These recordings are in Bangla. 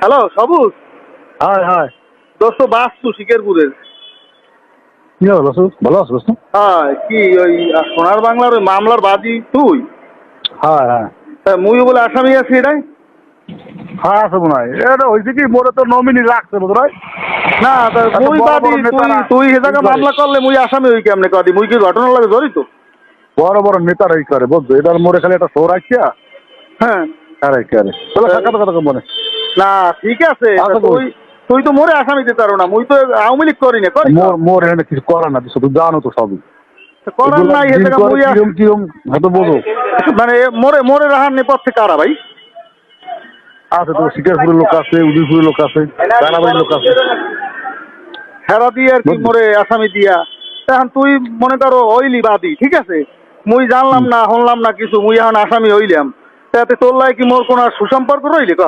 হ্যালো সবুজ? হয় হয়। দোস্ত বাস্তু শিকেরপুরের। কি হলো বসু ভালো আছো বসু হ্যাঁ কি ওই সোনার বাংলার ওই মামলার বাদী তুই? হ্যাঁ হ্যাঁ। তা মুই বলে আসামি আছি এটাই? হ্যাঁ আছে মনে এটা হয়েছে কি মোরে তো নমিনি রাখছে বোধ না তা মুই বাদী তুই তুই এ মামলা করলে মুই আসামি হই কেমনে কদি মুই কি ঘটনা লাগে জড়িত? বড় বড় নেতারাই করে বুঝছ? এটার মোরে খালি একটা শো রাখিয়া হ্যাঁ। আরে করে তবে সাক্ষাৎ কথা মনে। না ঠিক আছে। আচ্ছা, তুই তুই তো মোরে আসামি দিতে পারো না। মুই তো আওয়ামী লীগ করি না করি মোর মোর কিছু না শুধু জানো তো সবই। করার নাই এ দিন জায়গা করে মুই আস- কিরম কিরম হয়তো বোঝো মানে মোরে মোরে রাহার নেপথ্যে কারা ভাই। আছে তো শিকারপুরের লোক আছে উদয়পুরের লোক আছে রানাবাড়ির লোক আছে। হেরা দিয়ে আর কি মোরে আসামি দিয়া। এখন তুই মনে করো হইলি বাদী ঠিক আছে? মুই জানলাম না শুনলাম না কিছু মুই এখন আসামি হইলাম। তাতে তোর লাই কি মোর কোন সুসম্পর্ক রইলি ক?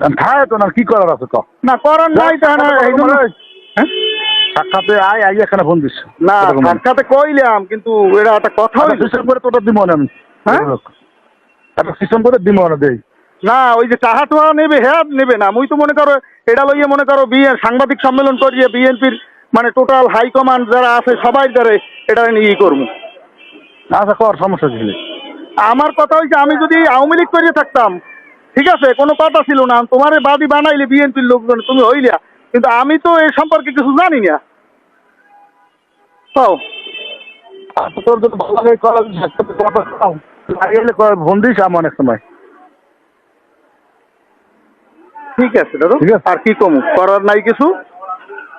খায় তো না কি করার আছে ক? না করার নাই তাহলে এই জন্য হ্যাঁ? সাক্ষাতে আয় আই এখানে ফোন দিস। না সাক্ষাতে কইলাম কিন্তু এটা একটা কথা হইল। সিস্টেম করে তোটা দিব না আমি। হ্যাঁ? একটা সিস্টেম করে দিব না দেই। না ওই যে টাহা টুহা নেবে হ্যাঁ নেবে না। মুই তো মনে করো এটা লইয়ে মনে করো বিএ সাংবাদিক সম্মেলন করিয়ে বিএনপির মানে টোটাল হাইকমান্ড যারা আছে সবাই দ্বারে এটা নিয়ে ই করব আচ্ছা কর সমস্যা ছিল আমার কথা হচ্ছে আমি যদি আওয়ামী লীগ করিয়ে থাকতাম ঠিক আছে কোনো কথা ছিল না। তোমার বাদী বানাইলে বিএনপির লোকজন তুমি হইলা। কিন্তু আমি তো এই সম্পর্কে কিছু জানি না। তাও আচ্ছা তোর যদি ভালো লাগে কর ফোন দিস অনেক সময়। ঠিক আছে দাদা। ঠিক আছে। আর কি কমু? করার নাই কিছু?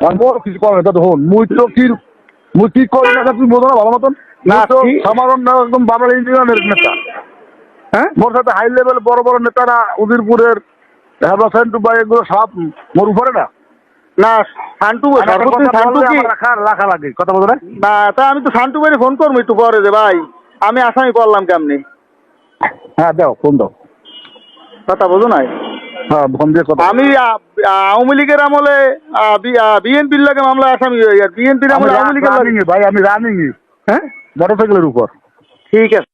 আর মোর কিছু দাদা হন। মুই তো কি মুই কি করি না তুই বোঝো না ভালো মতন। না একদম বাবার ইঞ্জিনিয়ারের নেতা। হ্যাঁ? মোর সাথে হাই লেভেল বড় বড় নেতারা উদিরপুরের এগুলো সব মোর উপরে না? না শান্টু শান্টু কি? রাখা লাগে কথা না তা আমি তো শান্টু ভাই ফোন করব একটু পরে যে ভাই আমি আসামি করলাম কেমনি? হ্যাঁ দাও ফোন দাও। কথা বোঝো নাই? হ্যাঁ কথা আমি আওয়ামী লীগের আমলে বিএনপির লাগে মামলা আসামি বিএনপির আমলে আওয়ামী লীগের ভাই আমি রানিং হ্যাঁ? মোটরসাইকেলের উপর। ঠিক আছে।